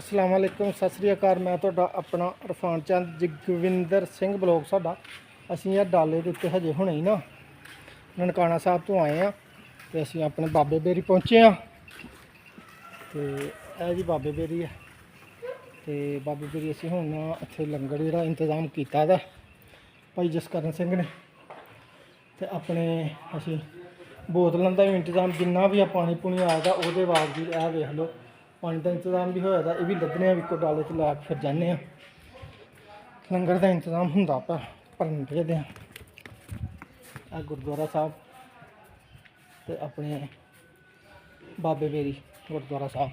ਅਸਲਾਮ ਵਾਲੇਕੁਮ ਸਤਿ ਸ੍ਰੀ ਅਕਾਲ। ਮੈਂ ਤੁਹਾਡਾ ਆਪਣਾ ਰਫਾਨ ਚੰਦ, ਜਗਵਿੰਦਰ ਸਿੰਘ ਬਲੌਗ ਸਾਡਾ। ਅਸੀਂ ਇਹ ਡਾਲੇ ਦੇ ਉੱਤੇ ਹਜੇ ਹੁਣੇ ਹੀ ਨਾ ਨਨਕਾਣਾ ਸਾਹਿਬ ਤੋਂ ਆਏ ਆ ਤੇ ਅਸੀਂ ਆਪਣੇ ਬਾਬੇ ਬੇਰੀ ਪਹੁੰਚੇ ਆ। ਤੇ ਇਹ ਜੀ ਬਾਬੇ ਬੇਰੀ ਹੈ ਤੇ ਬਾਬੇ ਬੇਰੀ, ਅਸੀਂ ਹੁਣ ਇੱਥੇ ਲੰਗਰ ਜਿਹੜਾ ਇੰਤਜ਼ਾਮ ਕੀਤਾ ਦਾ ਭਾਈ ਜਸਕਰਨ ਸਿੰਘ ਨੇ। ਤੇ ਆਪਣੇ ਅਸੀਂ ਬੋਤਲਾਂ ਦਾ ਵੀ ਇੰਤਜ਼ਾਮ ਜਿੰਨਾ ਵੀ ਆ ਪਾਣੀ ਪੁਣੀ ਆਇਆ ਉਹਦੇ ਬਾਵਜੂਦ ਇਹ ਵੇਖ ਲਓ ਪਾਣੀ ਦਾ ਇੰਤਜ਼ਾਮ ਵੀ ਹੋਇਆ ਦਾ ਇਹ ਵੀ ਲੱਦਣੇ ਆ ਵੀ ਕੋ ਡਾਲੇ ਤੇ ਲਾ ਕੇ ਫਿਰ ਜਾਂਦੇ ਆ। ਲੰਗਰ ਦਾ ਇੰਤਜ਼ਾਮ ਹੁੰਦਾ ਪਿਆ ਭਰਨ ਦੇ ਆ। ਆ ਗੁਰਦੁਆਰਾ ਸਾਹਿਬ ਤੇ ਆਪਣੇ ਬਾਬੇ ਬੇਰੀ ਗੁਰਦੁਆਰਾ ਸਾਹਿਬ।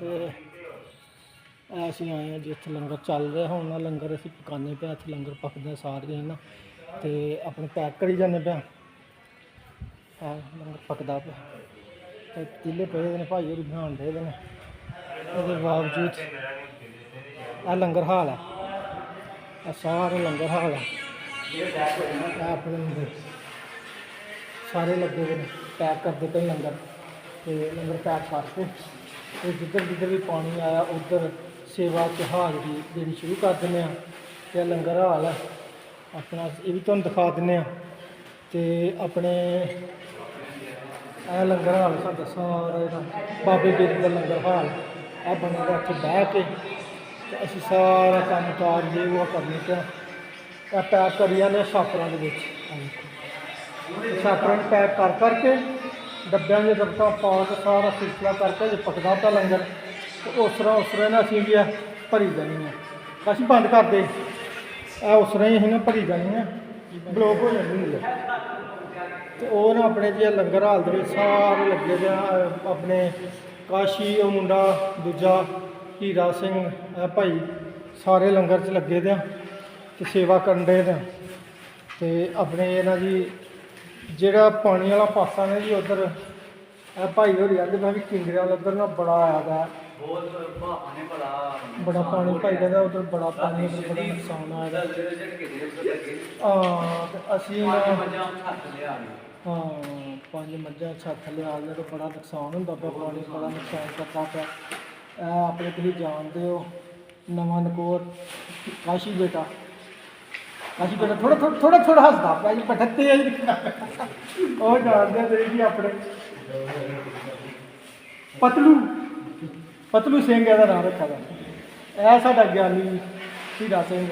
ਤੇ ਅਸੀਂ ਆਏ ਆ ਜਿੱਥੇ ਲੰਗਰ ਚੱਲ ਰਿਹਾ, ਹੁਣ ਨਾ ਲੰਗਰ ਅਸੀਂ ਪਕਾਉਂਦੇ ਪਿਆ ਇੱਥੇ ਲੰਗਰ ਪੱਕਦਾ ਸਾਰੇ ਹੀ ਨਾ ਤੇ ਆਪਣੇ ਪੈਕ ਕਰੀ ਜਾਂਦੇ ਪਿਆ ਆ। ਲੰਗਰ ਪੱਕਦਾ ਪਿਆ। ਤੇ ਤਿੱਲੇ ਪਏ ਦੇ ਨੇ, ਭਾਈ ਹੋਰੀ ਬਣਾਉਣ ਦੇ ਨੇ। ਇਹਦੇ ਬਾਵਜੂਦ ਆ ਲੰਗਰ ਹਾਲ ਹੈ। ਆ ਸਾਰੇ ਲੰਗਰ ਹਾਲ ਹੈ। ਆਪਣੇ ਲੰਗਰ ਸਾਰੇ ਲੱਗੇ ਹੋਏ ਨੇ, ਪੈਕ ਕਰਦੇ ਪਏ ਲੰਗਰ। ਤੇ ਲੰਗਰ ਪੈਕ ਕਰਕੇ ਤੇ ਜਿੱਧਰ ਜਿੱਧਰ ਵੀ ਪਾਣੀ ਆਇਆ, ਉਧਰ ਸੇਵਾ ਚ ਹਾਜ਼ਰੀ ਦੇਣੀ ਸ਼ੁਰੂ ਕਰ ਦਿੰਦੇ ਆ ਤੇ ਲੰਗਰ ਹਾਲ ਹੈ। ਆਪਣਾ ਇਹ ਵੀ ਤੁਹਾਨੂੰ ਦਿਖਾ ਦਿੰਦੇ ਆ ਤੇ ਆਪਣੇ ਇਹ ਲੰਗਰ ਹਾਲ ਸਾਡਾ ਸਾਰਾ ਇਹਦਾ। ਬਾਬੇ ਬੇਰੀ ਦਾ ਲੰਗਰ ਹਾਲ। ਇਹ ਬਣੇਗਾ ਇੱਥੇ ਬਹਿ ਕੇ ਤੇ ਅਸੀਂ ਸਾਰਾ ਕੰਮ ਕਾਰ ਜੇ ਉਹ ਕਰਨੇ ਪਿਆ ਇਹ ਪੈਕ ਕਰੀ ਜਾਂਦੇ ਛਾਪਰਾਂ ਦੇ ਵਿੱਚ। ਆਹ ਛਾਪਰਾਂ ਨੂੰ ਪੈਕ ਕਰ ਕਰਕੇ ਡੱਬਿਆਂ ਦੇ ਡੱਬਾ ਪਾ ਕੇ ਸਾਰਾ ਸਿਲਸਿਲਾ ਕਰਕੇ ਜੇ ਪਕਦਾ ਤਾਂ ਲੰਗਰ। ਉਸ ਤਰ੍ਹਾਂ ਉਸ ਤਰ੍ਹਾਂ ਨਾ ਅਸੀਂ ਵੀ ਇਹ ਭਰੀ ਜਾਣੀ ਹੈ ਅਸੀਂ ਬੰਦ ਕਰਦੇ। ਦੇ ਉਸ ਤਰ੍ਹਾਂ ਹੀ ਅਸੀਂ ਨਾ ਭਰੀ ਜਾਣੀ ਹੈ ਬਲੌਕ ਹੋ ਜਾਂਦੀ ਹੁੰਦੀ ਹੈ ਤੇ ਉਹ ਨਾ ਆਪਣੇ ਜੇ ਲੰਗਰ ਹਾਲ ਦੇ ਵਿੱਚ ਸਾਰੇ ਲੱਗੇ ਦੇ ਆਪਣੇ ਕਾਸ਼ੀ ਉਹ ਮੁੰਡਾ ਦੂਜਾ ਹੀਰਾ ਸਿੰਘ ਭਾਈ ਸਾਰੇ ਲੰਗਰ 'ਚ ਲੱਗੇ ਦੇ ਆ ਤੇ ਸੇਵਾ ਕਰਨ ਦੇ ਆ ਤੇ ਆਪਣੇ ਇਹਨਾਂ ਦੀ ਜਿਹੜਾ ਪਾਣੀ ਵਾਲਾ ਪਾਸਾ ਨੇ ਜੀ ਉਧਰ ਇਹ ਭਾਈ ਹੋਰੀ ਆਂਦੇ ਮੈਂ ਵੀ ਕਿੰਗਰੇ ਵਾਲਾ ਉਧਰ ਨਾ ਬੜਾ ਆਇਆ ਦਾ। ਬਹੁਤ ਭਾਣੇ ਬੜਾ ਬੜਾ ਪਾਣੀ ਭਾਈ ਕਹਿੰਦਾ ਉਧਰ ਬੜਾ ਪਾਣੀ ਉੱਧਰ ਬੜਾ ਨੁਕਸਾਨ ਆਇਆ ਦਾ। ਜਿਹੜੇ ਆ ਅਸੀਂ ਹੱਥ ਲਿਆ ਹਾਂ ਪੰਜ ਮੱਝਾਂ ਛੱਤ ਲਿਆ ਲਿਆ ਤਾਂ ਬੜਾ ਨੁਕਸਾਨ ਹੁੰਦਾ ਪਿਆ ਪਾਣੀ ਬੜਾ ਨੁਕਸਾਨ ਕਰਦਾ ਪਿਆ। ਇਹ ਆਪਣੇ ਤੁਸੀਂ ਜਾਣਦੇ ਹੋ, ਨਵਾਂ ਨਕੋਰ, ਕਾਸ਼ੀ ਬੇਟਾ। ਕਾਸ਼ੀ ਬੇਟਾ ਥੋੜਾ ਥੋੜਾ ਥੋੜਾ ਥੋੜਾ ਹੱਸਦਾ ਪਿਆ ਜੀ ਬੜਾ ਤੇਜ਼ ਉਹ ਜਾਣਦੇ ਤੁਸੀਂ ਜੀ ਆਪਣੇ। ਪਤਲੂ ਪਤਲੂ ਸਿੰਘ ਇਹਦਾ ਨਾਮ ਰੱਖਿਆ ਦਾ ਇਹ ਸਾਡਾ ਗਿਆਨੀ ਹੀਰਾ ਸਿੰਘ।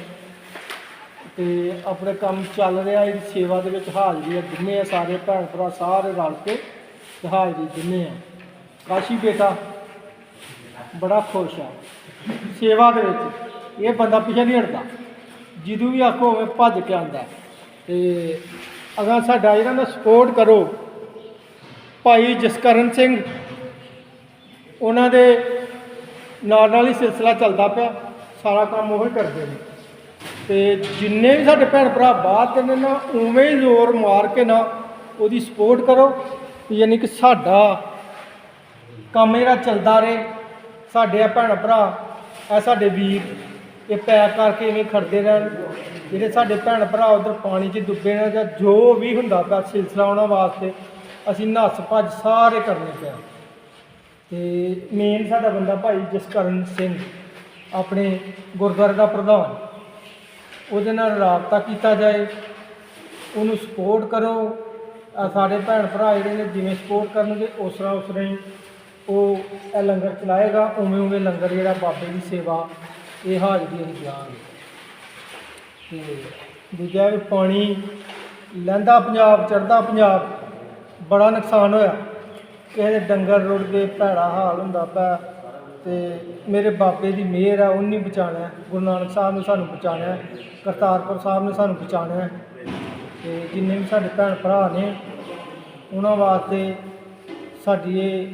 ਤੇ ਆਪਣੇ ਕੰਮ ਚੱਲ ਰਿਹਾ ਇਹਦੀ ਸੇਵਾ ਦੇ ਵਿੱਚ ਹਾਜ਼ਰੀ ਆ ਦਿੰਨੇ ਆ ਸਾਰੇ ਭੈਣ ਭਰਾ ਸਾਰੇ ਰਲ ਕੇ ਤੇ ਹਾਜ਼ਰੀ ਦਿੰਨੇ ਆ। ਕਾਸ਼ੀ ਬੇਟਾ, ਬੜਾ ਖੁਸ਼ ਆ। ਸੇਵਾ ਦੇ ਵਿੱਚ, ਇਹ ਬੰਦਾ ਪਿੱਛੇ ਨਹੀਂ ਹਟਦਾ। ਜਦੋਂ ਵੀ ਆਖੋ ਹੋਵੇ, ਭੱਜ ਕੇ ਆਂਦਾ ਤੇ ਅਗਰ ਸਾਡਾ ਇਹਨਾਂ ਦਾ ਸਪੋਰਟ ਕਰੋ, ਭਾਈ ਜਸਕਰਨ ਸਿੰਘ, ਉਹਨਾਂ ਦੇ ਨਾਲ ਨਾਲ ਹੀ ਸਿਲਸਿਲਾ ਚੱਲਦਾ ਪਿਆ। ਸਾਰਾ ਕੰਮ ਉਹ ਹੀ ਕਰਦੇ ਨੇ। ਤੇ ਜਿੰਨੇ ਵੀ ਸਾਡੇ ਭੈਣ ਭਰਾ ਬਾਹਰ ਦੇ ਨੇ ਨਾ, ਉਵੇਂ ਹੀ ਜ਼ੋਰ ਮਾਰ ਕੇ ਨਾ ਉਹਦੀ ਸਪੋਰਟ ਕਰੋ। ਯਾਨੀ ਕਿ ਸਾਡਾ ਕੰਮ ਜਿਹੜਾ ਚੱਲਦਾ ਰਹੇ, ਸਾਡੇ ਆ ਭੈਣ ਭਰਾ, ਆ ਸਾਡੇ ਵੀਰ, ਇਹ ਪੈਕ ਕਰਕੇ ਇਵੇਂ ਖੜਦੇ ਰਹਿਣ। ਜਿਹੜੇ ਸਾਡੇ ਭੈਣ ਭਰਾ ਉਧਰ ਪਾਣੀ 'ਚ ਡੁੱਬੇ ਨੇ ਜਾਂ ਜੋ ਵੀ ਹੁੰਦਾ ਪਿਆ ਸਿਲਸਿਲਾ ਉਹਨਾਂ ਵਾਸਤੇ, ਅਸੀਂ ਨੱਸ ਭੱਜ ਸਾਰੇ ਕਰਨੇ ਪਿਆ ਤੇ ਮੇਨ ਸਾਡਾ ਬੰਦਾ ਭਾਈ ਜਸਕਰਨ ਸਿੰਘ, ਆਪਣੇ ਗੁਰਦੁਆਰੇ ਦਾ ਪ੍ਰਧਾਨ। ਉਹਦੇ ਨਾਲ ਰਾਬਤਾ ਕੀਤਾ ਜਾਏ, ਉਹਨੂੰ ਸਪੋਰਟ ਕਰੋ। ਆਹ ਸਾਡੇ ਭੈਣ ਭਰਾ ਜਿਹੜੇ ਨੇ, ਜਿਵੇਂ ਸਪੋਰਟ ਕਰਨਗੇ, ਉਸ ਤਰ੍ਹਾਂ ਉਸ ਤਰ੍ਹਾਂ ਉਹ ਇਹ ਲੰਗਰ ਚਲਾਏਗਾ। ਉਵੇਂ ਉਵੇਂ ਲੰਗਰ ਜਿਹੜਾ ਬਾਬੇ ਦੀ ਸੇਵਾ, ਇਹ ਹਾਜ਼ਰੀ ਅਸੀਂ ਦਿਆਂਗੇ। ਤੇ ਦੂਜਾ ਵੀ ਪਾਣੀ ਲਹਿੰਦਾ ਪੰਜਾਬ ਚੜਦਾ ਪੰਜਾਬ, ਬੜਾ ਨੁਕਸਾਨ ਹੋਇਆ। ਕਿਸੇ ਦੇ ਡੰਗਰ ਰੁੜ ਗਏ, ਭੈੜਾ ਹਾਲ ਹੁੰਦਾ ਪਿਆ। ਤੇ ਮੇਰੇ ਬਾਬੇ ਦੀ ਮਿਹਰ ਆ, ਉਹਨੇ ਬਚਾਣਾ ਹੈ। ਗੁਰੂ ਨਾਨਕ ਸਾਹਿਬ ਨੇ ਸਾਨੂੰ ਬਚਾਣਾ ਹੈ। ਕਰਤਾਰਪੁਰ ਸਾਹਿਬ ਨੇ ਸਾਨੂੰ ਬਚਾਣਾ ਹੈ। ਤੇ ਜਿੰਨੇ ਵੀ ਸਾਡੇ ਭੈਣ ਭਰਾ ਨੇ, ਉਹਨਾਂ ਵਾਸਤੇ ਸਾਡੀ ਇਹ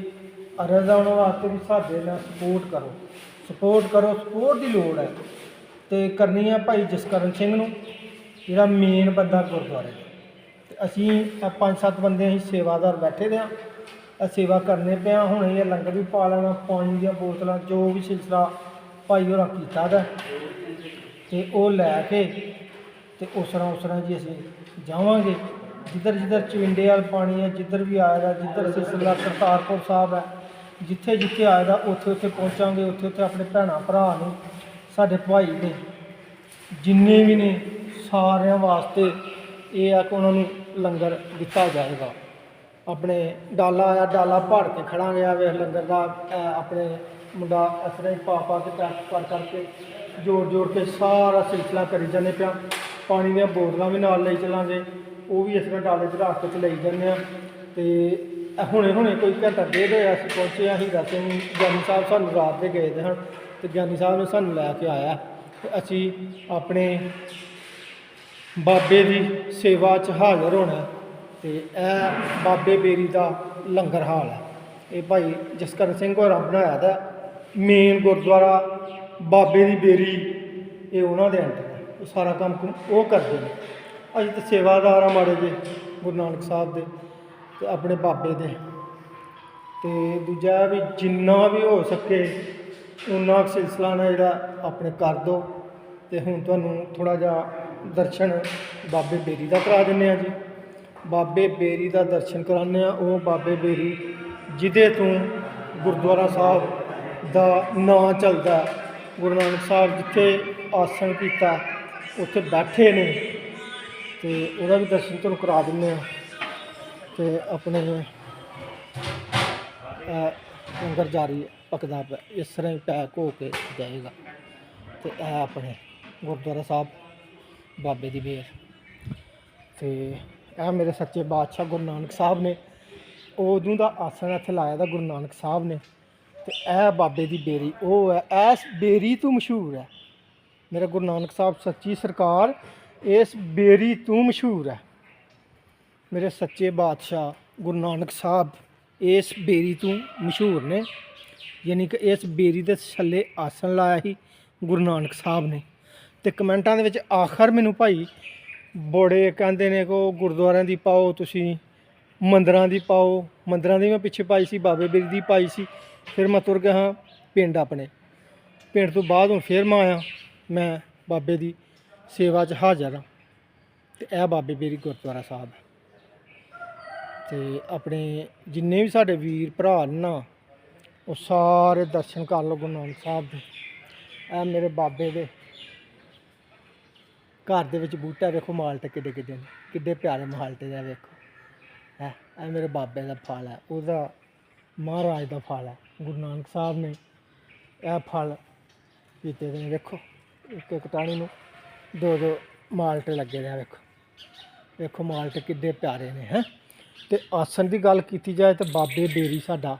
ਅਰਜ਼ ਆ, ਉਹਨਾਂ ਵਾਸਤੇ ਵੀ ਸਾਡੇ ਨਾਲ ਸਪੋਰਟ ਕਰੋ ਸਪੋਰਟ ਕਰੋ ਸਪੋਰਟ ਦੀ ਲੋੜ ਹੈ ਤੇ ਕਰਨੀ ਆ ਭਾਈ ਜਸਕਰਨ ਸਿੰਘ ਨੂੰ, ਜਿਹੜਾ ਮੇਨ ਬੰਦਾ ਗੁਰਦੁਆਰੇ ਦਾ ਤੇ ਅਸੀਂ ਇਹ ਪੰਜ ਸੱਤ ਬੰਦੇ ਅਸੀਂ ਸੇਵਾਦਾਰ ਬੈਠੇ ਦੇ ਆ ਸੇਵਾ ਕਰਨੇ ਪਿਆ। ਹੁਣ ਇਹ ਲੰਗਰ ਵੀ ਪਾ ਲੈਣਾ, ਪਾਣੀ ਦੀਆਂ ਬੋਤਲਾਂ, ਜੋ ਵੀ ਸਿਲਸਿਲਾ ਭਾਈ ਹੋਰਾਂ ਕੀਤਾ ਦਾ। ਤੇ ਉਹ ਲੈ ਕੇ ਤੇ ਉਸ ਤਰ੍ਹਾਂ ਉਸ ਤਰ੍ਹਾਂ ਜੀ ਅਸੀਂ ਜਾਵਾਂਗੇ। ਜਿੱਧਰ ਜਿੱਧਰ ਚਵਿੰਡੇ ਵਾਲ ਪਾਣੀ ਹੈ ਜਿੱਧਰ ਵੀ ਆਏਗਾ ਜਿੱਧਰ ਸਿਲਸਿਲਾ ਕਰਤਾਰਪੁਰ ਸਾਹਿਬ ਹੈ ਜਿੱਥੇ ਜਿੱਥੇ ਆਏ ਦਾ ਉੱਥੇ ਉੱਥੇ ਪਹੁੰਚਾਂਗੇ, ਉੱਥੇ ਉੱਥੇ ਆਪਣੇ ਭੈਣਾਂ ਭਰਾ ਨੂੰ, ਸਾਡੇ ਭਾਈ ਨੇ ਜਿੰਨੇ ਵੀ ਨੇ, ਸਾਰਿਆਂ ਵਾਸਤੇ ਇਹ ਆ ਕਿ ਉਹਨਾਂ ਨੂੰ ਲੰਗਰ ਦਿੱਤਾ ਜਾਏਗਾ। ਆਪਣੇ ਡਾਲਾ ਆ, ਡਾਲਾ ਭਰ ਕੇ ਖੜਾਂਗੇ ਗਿਆ ਵੇਖ ਲੰਗਰ ਦਾ ਆਪਣੇ ਮੁੰਡਾ ਇਸ ਤਰ੍ਹਾਂ ਹੀ ਪਾ ਪਾ ਕੇ ਪੈਕ ਕਰ ਕਰਕੇ ਜੋੜ ਜੋੜ ਕੇ ਸਾਰਾ ਸਿਲਸਿਲਾ ਕਰੀ ਜਾਂਦੇ ਪਿਆ। ਪਾਣੀ ਦੀਆਂ ਬੋਤਲਾਂ ਵੀ ਨਾਲ ਲਈ ਚੱਲਾਂਗੇ, ਉਹ ਵੀ ਇਸ ਤਰ੍ਹਾਂ ਡਾਲੇ 'ਚ ਰੱਖ ਕੇ ਚ ਲਈ ਜਾਂਦੇ ਆ। ਤੇ ਹੁਣੇ ਹੁਣੇ ਕੋਈ ਘੰਟਾ ਡੇਢ ਹੋਇਆ ਅਸੀਂ ਪਹੁੰਚੇ ਆ ਹੀਰਾ ਸਿੰਘ ਗਿਆਨੀ ਸਾਹਿਬ ਸਾਨੂੰ ਰਾਤ ਦੇ ਗਏ ਦੇ ਹਨ ਤੇ ਗਿਆਨੀ ਸਾਹਿਬ ਨੇ ਸਾਨੂੰ ਲੈ ਕੇ ਆਇਆ। ਤੇ ਅਸੀਂ ਆਪਣੇ ਬਾਬੇ ਦੀ ਸੇਵਾ 'ਚ ਹਾਜ਼ਰ ਹੋਣਾ। ਤੇ ਇਹ ਬਾਬੇ ਬੇਰੀ ਦਾ ਲੰਗਰ ਹਾਲ ਹੈ। ਇਹ ਭਾਈ ਜਸਕਰਨ ਸਿੰਘ ਹੋਰਾਂ ਬਣਾਇਆ ਦਾ ਮੇਨ ਗੁਰਦੁਆਰਾ ਬਾਬੇ ਦੀ ਬੇਰੀ, ਇਹ ਉਹਨਾਂ ਦੇ ਅੰਦਰ ਉਹ ਸਾਰਾ ਕੰਮ ਉਹ ਕਰਦੇ ਨੇ। ਅਸੀਂ ਤਾਂ ਸੇਵਾਦਾਰ ਆ ਮਾੜੇ ਜੇ ਗੁਰੂ ਨਾਨਕ ਸਾਹਿਬ ਦੇ ਤੇ ਆਪਣੇ ਬਾਬੇ ਦੇ। ਤੇ ਦੂਜਾ ਵੀ ਜਿੰਨਾ ਵੀ ਹੋ ਸਕੇ ਉਨਾ ਕੁ ਸਿਲਸਿਲਾ ਨਾ ਜਿਹੜਾ ਆਪਣੇ ਕਰ ਦੋ। ਤੇ ਹੁਣ ਤੁਹਾਨੂੰ ਥੋੜਾ ਜਿਹਾ ਦਰਸ਼ਨ ਬਾਬੇ ਬੇਰੀ ਦਾ ਕਰਾ ਦਿੰਨੇ ਆ ਜੀ। ਬਾਬੇ ਬੇਰੀ ਦਾ ਦਰਸ਼ਨ ਕਰਾਉਂਦੇ ਆ ਉਹ ਬਾਬੇ ਬੇਰੀ ਜਿਹਦੇ ਤੋਂ ਗੁਰਦੁਆਰਾ ਸਾਹਿਬ ਦਾ ਨਾਂ ਚੱਲਦਾ ਗੁਰੂ ਨਾਨਕ ਸਾਹਿਬ ਜਿੱਥੇ ਆਸਣ ਕੀਤਾ, ਉੱਥੇ ਬੈਠੇ ਨੇ। ਤੇ ਉਹਦਾ ਵੀ ਦਰਸ਼ਨ ਤੁਹਾਨੂੰ ਕਰਾ ਦਿੰਦੇ ਆ ਤੇ ਆਪਣੇ, ਅਹ, ਲੰਗਰ ਜਾਰੀ ਪਕਦਾ ਪਿਆ। ਇਸ ਤਰ੍ਹਾਂ ਹੀ ਪੈਕ ਹੋ ਕੇ ਜਾਏਗਾ। ਤੇ ਇਹ ਆਪਣੇ ਗੁਰਦੁਆਰਾ ਸਾਹਿਬ, ਬਾਬੇ ਦੀ ਬੇਰ। ਤੇ ਇਹ ਮੇਰੇ ਸੱਚੇ ਬਾਦਸ਼ਾਹ ਗੁਰੂ ਨਾਨਕ ਸਾਹਿਬ ਨੇ। ਉਦੋਂ ਦਾ ਆਸਣ ਇੱਥੇ ਲਾਇਆ ਦਾ ਗੁਰੂ ਨਾਨਕ ਸਾਹਿਬ ਨੇ। ਤੇ ਇਹ ਬਾਬੇ ਦੀ ਬੇਰੀ, ਉਹ ਹੈ, ਇਸ ਬੇਰੀ ਤੋਂ ਮਸ਼ਹੂਰ ਹੈ। ਮੇਰਾ ਗੁਰੂ ਨਾਨਕ ਸਾਹਿਬ ਸੱਚੀ ਸਰਕਾਰ, ਇਸ ਬੇਰੀ ਤੋਂ ਮਸ਼ਹੂਰ ਹੈ। ਮੇਰੇ ਸੱਚੇ ਬਾਦਸ਼ਾਹ ਗੁਰੂ ਨਾਨਕ ਸਾਹਿਬ ਇਸ ਬੇਰੀ ਤੋਂ ਮਸ਼ਹੂਰ ਨੇ। ਯਾਨੀ ਕਿ ਇਸ ਬੇਰੀ ਦੇ ਥੱਲੇ ਆਸਣ ਲਾਇਆ ਸੀ ਗੁਰੂ ਨਾਨਕ ਸਾਹਿਬ ਨੇ। ਤੇ ਕਮੈਂਟਾਂ ਦੇ ਵਿੱਚ ਆਖਰ ਮੈਨੂੰ ਭਾਈ ਬੜੇ ਕਹਿੰਦੇ ਨੇ ਕਿ ਉਹ ਗੁਰਦੁਆਰਿਆਂ ਦੀ ਪਾਓ, ਤੁਸੀਂ ਮੰਦਰਾਂ ਦੀ ਪਾਓ। ਮੰਦਰਾਂ ਦੀ ਮੈਂ ਪਿੱਛੇ ਪਾਈ ਸੀ, ਬਾਬੇ ਬੇਰੀ ਦੀ ਪਾਈ ਸੀ। ਫਿਰ ਮੈਂ ਤੁਰ ਗਿਆ ਹਾਂ ਪਿੰਡ ਆਪਣੇ। ਪਿੰਡ ਤੋਂ ਬਾਅਦ ਹੁਣ ਫਿਰ ਮੈਂ ਆਇਆ, ਮੈਂ ਬਾਬੇ ਦੀ ਸੇਵਾ 'ਚ ਹਾਜ਼ਰ ਹਾਂ। ਤੇ ਇਹ ਬਾਬੇ ਬੇਰੀ ਗੁਰਦੁਆਰਾ ਸਾਹਿਬ ਹੈ। ਤੇ ਆਪਣੇ ਜਿੰਨੇ ਵੀ ਸਾਡੇ ਵੀਰ ਭਰਾ ਨੇ ਨਾ, ਉਹ ਸਾਰੇ ਦਰਸ਼ਨ ਕਰ ਲਓ ਗੁਰੂ ਨਾਨਕ ਸਾਹਿਬ ਦੇ। ਇਹ ਮੇਰੇ ਬਾਬੇ ਦੇ ਘਰ ਦੇ ਵਿੱਚ ਬੂਟਾ ਵੇਖੋ, ਮਾਲਟੇ ਕਿੱਡੇ ਕਿੱਡੇ ਨੇ, ਕਿੱਡੇ ਪਿਆਰੇ ਮਾਲਟੇ ਦਾ ਵੇਖੋ। ਹੈ, ਇਹ ਮੇਰੇ ਬਾਬੇ ਦਾ ਫਲ ਹੈ, ਉਹਦਾ ਮਹਾਰਾਜ ਦਾ ਫਲ ਹੈ, ਗੁਰੂ ਨਾਨਕ ਸਾਹਿਬ ਨੇ ਇਹ ਫਲ ਕੀਤੇ ਦੇ ਨੇ, ਵੇਖੋ, ਇੱਕ ਇੱਕ ਟਾਣੀ ਨੂੰ ਦੋ ਦੋ ਮਾਲਟੇ ਲੱਗੇ ਨੇ, ਆਹ ਵੇਖੋ। ਵੇਖੋ, ਮਾਲਟੇ ਕਿੱਡੇ ਪਿਆਰੇ ਨੇ, ਹੈ। ਤੇ ਆਸਣ ਦੀ ਗੱਲ ਕੀਤੀ ਜਾਏ ਤਾਂ ਬਾਬੇ ਬੇਰੀ ਸਾਡਾ,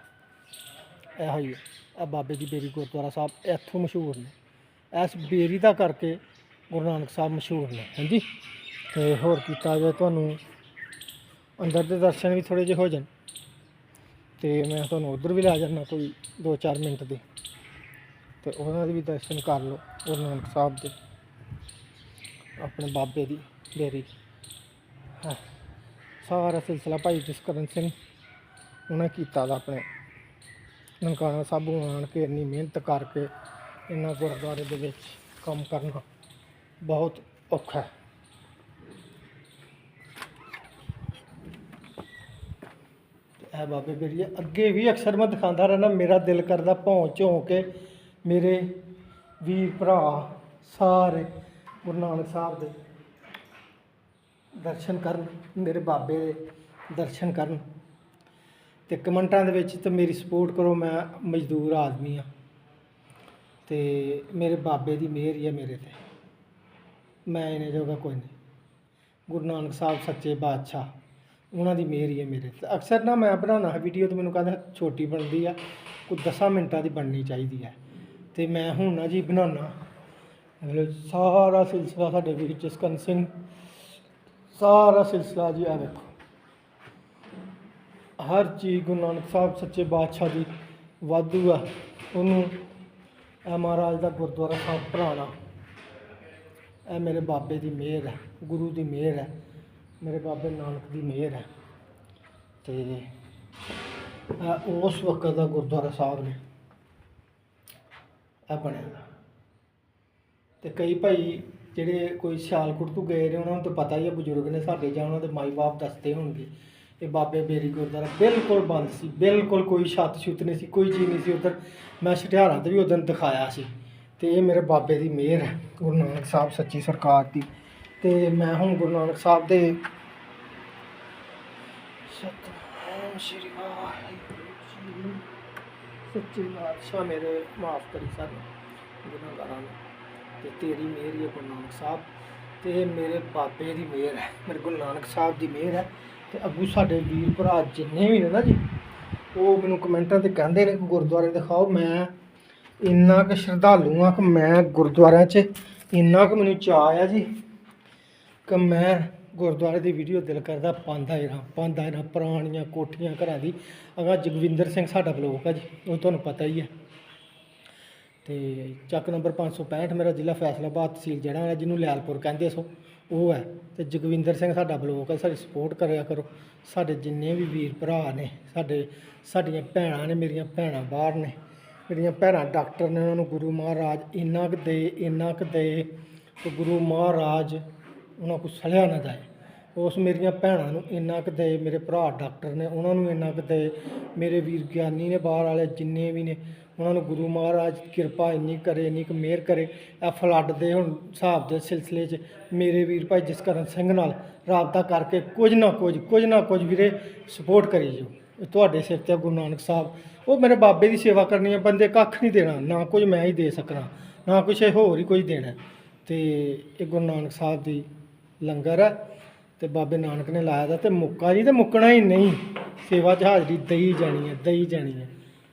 ਇਹੋ ਹੀ ਹੈ, ਇਹ ਬਾਬੇ ਦੀ ਬੇਰੀ ਗੁਰਦੁਆਰਾ ਸਾਹਿਬ ਇੱਥੋਂ ਮਸ਼ਹੂਰ ਨੇ। ਇਸ ਬੇਰੀ ਦਾ ਕਰਕੇ ਗੁਰੂ ਨਾਨਕ ਸਾਹਿਬ ਮਸ਼ਹੂਰ ਨੇ, ਹਾਂਜੀ? ਤੇ ਹੋਰ ਕੀਤਾ ਜਾਏ ਤੁਹਾਨੂੰ ਅੰਦਰ ਦੇ ਦਰਸ਼ਨ ਵੀ ਥੋੜੇ ਜਿਹੇ ਹੋ ਜਾਣ। ਤੇ ਮੈਂ ਤੁਹਾਨੂੰ ਉਧਰ ਵੀ ਲੈ ਜਾਣਾ ਕੋਈ 2-4 ਮਿੰਟ ਦੇ। ਤੇ ਉਹਨਾਂ ਦੇ ਵੀ ਦਰਸ਼ਨ ਕਰ ਲਓ, ਗੁਰੂ ਨਾਨਕ ਸਾਹਿਬ ਦੇ, ਆਪਣੇ ਬਾਬੇ ਦੀ ਡੇਰੀ ਹਾਂ, ਸਾਰਾ ਸਿਲਸਿਲਾ ਭਾਈ ਜਸਕਰਨ ਸਿੰਘ, ਉਹਨਾਂ ਕੀਤਾ ਦਾ ਆਪਣੇ। ਨਨਕਾਣਾ ਸਾਹਿਬੋਂ ਆਣ ਕੇ ਇੰਨੀ ਮਿਹਨਤ ਕਰਕੇ ਇਹਨਾਂ ਗੁਰਦੁਆਰੇ ਦੇ ਵਿੱਚ ਕੰਮ ਕਰਨਾ। ਬਹੁਤ ਔਖਾ ਹੈ। ਇਹ ਬਾਬੇ ਬੇਰੀਏ ਅੱਗੇ ਵੀ ਅਕਸਰ ਮੈਂ ਦਿਖਾਉਂਦਾ ਰਹਿਣਾ ਮੇਰਾ ਦਿਲ ਕਰਦਾ ਭੌਂ ਝੋਂ ਕੇ ਮੇਰੇ ਵੀਰ ਭਰਾ ਸਾਰੇ ਗੁਰੂ ਨਾਨਕ ਸਾਹਿਬ ਦੇ ਦਰਸ਼ਨ ਕਰਨ, ਮੇਰੇ ਬਾਬੇ ਦੇ ਦਰਸ਼ਨ ਕਰਨ। ਤੇ ਕਮੈਂਟਾਂ ਦੇ ਵਿੱਚ ਤਾਂ ਮੇਰੀ ਸਪੋਰਟ ਕਰੋ, ਮੈਂ ਮਜ਼ਦੂਰ ਆਦਮੀ ਆ ਤੇ ਮੇਰੇ ਬਾਬੇ ਦੀ ਮਿਹਰ ਹੀ ਹੈ ਮੇਰੇ ਤੇ। ਮੈਂ ਇਹਨੇ ਜੋਗਾ ਕੋਈ ਨਹੀਂ। ਗੁਰੂ ਨਾਨਕ ਸਾਹਿਬ ਸੱਚੇ ਬਾਦਸ਼ਾਹ, ਉਹਨਾਂ ਦੀ ਮਿਹਰ ਹੀ ਹੈ ਮੇਰੇ ਤੇ। ਅਕਸਰ ਨਾ ਮੈਂ ਬਣਾਉਣਾ ਹੈ ਵੀਡੀਓ ਤੇ ਮੈਨੂੰ ਕਹਿੰਦਾ ਛੋਟੀ ਬਣਦੀ ਆ, ਕੋਈ 10 ਮਿੰਟਾਂ ਦੀ ਬਣਨੀ ਚਾਹੀਦੀ ਹੈ। ਤੇ ਮੈਂ ਹੁਣ ਨਾ ਜੀ ਬਣਾਉਣਾ ਮਤਲਬ ਸਾਰਾ ਸਿਲਸਿਲਾ ਸਾਡੇ ਵੀਰ ਜਸਕਰਨ ਸਿੰਘ, ਸਾਰਾ ਸਿਲਸਿਲਾ ਜੀ ਆ ਵੇਖੋ। ਹਰ ਚੀਜ਼ ਗੁਰੂ ਨਾਨਕ ਸਾਹਿਬ ਸੱਚੇ ਬਾਦਸ਼ਾਹ ਦੀ ਵਾਧੂ ਆ। ਉਹਨੂੰ ਇਹ ਮਹਾਰਾਜ ਦਾ ਗੁਰਦੁਆਰਾ ਸਾਹਿਬ ਭਰਾਣਾ ਇਹ ਮੇਰੇ ਬਾਬੇ ਦੀ ਮਿਹਰ ਹੈ, ਗੁਰੂ ਦੀ ਮਿਹਰ ਹੈ, ਮੇਰੇ ਬਾਬੇ ਨਾਨਕ ਦੀ ਮਿਹਰ ਹੈ। ਤੇ ਉਸ ਵਕਤ ਦਾ ਗੁਰਦੁਆਰਾ ਸਾਹਿਬ ਨੇ ਇਹ ਬਣਿਆ ਦਾ। ਤੇ ਕਈ ਭਾਈ ਜਿਹੜੇ ਕੋਈ ਸਿਆਲਕੋਟ ਤੋਂ ਗਏ ਨੇ, ਉਹਨਾਂ ਨੂੰ ਤਾਂ ਪਤਾ ਹੀ ਹੈ ਬਜ਼ੁਰਗ ਨੇ ਸਾਡੇ ਜਾਂ ਉਹਨਾਂ ਦੇ ਮਾਈ-ਬਾਪ ਦੱਸਦੇ ਹੋਣਗੇ ਇਹ ਬਾਬੇ ਬੇਰੀ ਗੁਰਦੁਆਰਾ ਬਿਲਕੁਲ ਬੰਦ ਸੀ, ਬਿਲਕੁਲ ਕੋਈ ਛੱਤ ਛੁੱਤ ਨਹੀਂ ਸੀ, ਕੋਈ ਚੀਜ਼ ਨਹੀਂ ਸੀ ਉਧਰ। ਮੈਂ ਛਟਿਆਰਾਂ ਤੇ ਵੀ ਉਦੋਂ ਦਿਖਾਇਆ ਸੀ। ਤੇ ਇਹ ਮੇਰੇ ਬਾਬੇ ਦੀ ਮਿਹਰ ਹੈ, ਗੁਰੂ ਨਾਨਕ ਸਾਹਿਬ ਸੱਚੀ ਸਰਕਾਰ ਦੀ। ਤੇ ਮੈਂ ਹੁਣ ਗੁਰੂ ਨਾਨਕ ਸਾਹਿਬ ਦੇ ਸਤਨਾਮ ਸ਼੍ਰੀ ਵਾਹਿਗੁਰੂ ਜੀ ਸੱਚੇ ਪਾਤਸ਼ਾਹ ਮੇਰੇ ਮਾਫ ਕਰੀ ਸਾਨੂੰ ਗੁਨਾਹਗਾਰਾਂ ਨੂੰ। ਤੇ ਤੇਰੀ ਮਿਹਰ ਹੈ ਗੁਰੂ ਨਾਨਕ ਸਾਹਿਬ। ਤੇ ਮੇਰੇ ਬਾਬੇ ਦੀ ਮਿਹਰ ਹੈ, ਮੇਰੇ ਗੁਰੂ ਨਾਨਕ ਸਾਹਿਬ ਦੀ ਮਿਹਰ ਹੈ। ਤੇ ਅੱਗੂ ਸਾਡੇ ਵੀਰ ਭਰਾ ਜਿੰਨੇ ਵੀ ਨੇ ਨਾ ਜੀ, ਉਹ ਮੈਨੂੰ ਕਮੈਂਟਾਂ ਤੇ ਕਹਿੰਦੇ ਨੇ, ਗੁਰਦੁਆਰੇ ਦਿਖਾਓ। ਮੈਂ ਇੰਨਾ ਕੁ ਸ਼ਰਧਾਲੂ ਆ ਕਿ ਮੈਂ ਗੁਰਦੁਆਰਿਆਂ 'ਚ ਇੰਨਾ ਕੁ ਮੈਨੂੰ ਚਾਅ ਆ ਜੀ ਕਿ ਮੈਂ ਗੁਰਦੁਆਰੇ ਦੀ ਵੀਡੀਓ ਦਿਲ ਕਰਦਾ ਪਾਉਂਦਾ ਹੀ ਪਾਉਂਦਾ ਹੀ ਪੁਰਾਣੀਆਂ ਕੋਠੀਆਂ ਘਰਾਂ ਦੀ। ਅਗਾ ਜਗਵਿੰਦਰ ਸਿੰਘ ਸਾਡਾ ਬਲੋਕ ਆ ਜੀ, ਉਹ ਤੁਹਾਨੂੰ ਪਤਾ ਹੀ ਹੈ ਤੇ ਚੱਕ ਨੰਬਰ 565 ਮੇਰਾ ਜ਼ਿਲ੍ਹਾ ਫੈਸਲਾਬਾਦ ਤਹਿਸੀਲ ਜਿਹੜਾ ਹੈ ਜਿਹਨੂੰ ਲਿਆਲਪੁਰ ਕਹਿੰਦੇ ਸੋ, ਉਹ ਹੈ ਤੇ ਜਗਵਿੰਦਰ ਸਿੰਘ ਸਾਡਾ ਬਲੋਕ ਹੈ ਸਾਡੀ ਸਪੋਰਟ ਕਰਿਆ ਕਰੋ। ਸਾਡੇ ਜਿੰਨੇ ਵੀ ਵੀਰ ਭਰਾ ਨੇ, ਸਾਡੇ, ਸਾਡੀਆਂ ਭੈਣਾਂ ਨੇ, ਮੇਰੀਆਂ ਭੈਣਾਂ ਬਾਹਰ ਨੇ ਜਿਹੜੀਆਂ ਭੈਣਾਂ, ਡਾਕਟਰ ਨੇ ਉਹਨਾਂ ਨੂੰ ਗੁਰੂ ਮਹਾਰਾਜ ਇੰਨਾ ਕੁ ਦੇ, ਇੰਨਾ ਕੁ ਦੇ ਕਿ ਗੁਰੂ ਮਹਾਰਾਜ ਉਹਨਾਂ ਕੋਲ ਸਲਿਆ ਨਾ ਜਾਏ। ਉਸ ਮੇਰੀਆਂ ਭੈਣਾਂ ਨੂੰ ਇੰਨਾ ਕੁ ਦੇ, ਮੇਰੇ ਭਰਾ ਡਾਕਟਰ ਨੇ ਉਹਨਾਂ ਨੂੰ ਇੰਨਾ ਕੁ ਦੇ, ਮੇਰੇ ਵੀਰ ਗਿਆਨੀ ਨੇ ਬਾਹਰ ਵਾਲੇ ਜਿੰਨੇ ਵੀ ਨੇ, ਉਹਨਾਂ ਨੂੰ ਗੁਰੂ ਮਹਾਰਾਜ ਕਿਰਪਾ ਇੰਨੀ ਕਰੇ, ਇੰਨੀ ਕੁ ਮਿਹਰ ਕਰੇ। ਇਹ ਫਲੱਡ ਦੇ ਹੁਣ ਹਿਸਾਬ ਦੇ ਸਿਲਸਿਲੇ 'ਚ ਮੇਰੇ ਵੀਰ ਭਾਈ ਜਸਕਰਨ ਸਿੰਘ ਨਾਲ ਰਾਬਤਾ ਕਰਕੇ ਕੁਝ ਨਾ ਕੁਝ ਕੁਝ ਨਾ ਕੁਝ ਵੀਰੇ ਸਪੋਰਟ ਕਰੀ ਜੋ ਤੁਹਾਡੇ ਸਿਰ ਤੇ ਆ, ਗੁਰੂ ਨਾਨਕ ਸਾਹਿਬ। ਉਹ ਮੇਰੇ ਬਾਬੇ ਦੀ ਸੇਵਾ ਕਰਨੀ ਹੈ ਬੰਦੇ ਕੱਖ ਨਹੀਂ ਦੇਣਾ। ਨਾ ਕੁਝ ਮੈਂ ਹੀ ਦੇ ਸਕਣਾ, ਨਾ ਕੁਛ ਇਹ ਹੋਰ ਹੀ ਕੁਝ ਦੇਣਾ। ਤੇ ਇਹ ਗੁਰੂ ਨਾਨਕ ਸਾਹਿਬ ਦੀ ਲੰਗਰ ਹੈ ਤੇ ਬਾਬੇ ਨਾਨਕ ਨੇ ਲਾਇਆ ਦਾ ਤੇ ਮੁੱਕਾ ਜੀ ਤੇ ਮੁੱਕਣਾ ਹੀ ਨਹੀਂ। ਸੇਵਾ 'ਚ ਹਾਜ਼ਰੀ ਦਈ ਜਾਣੀ ਹੈ ਦਈ ਜਾਣੀ ਹੈ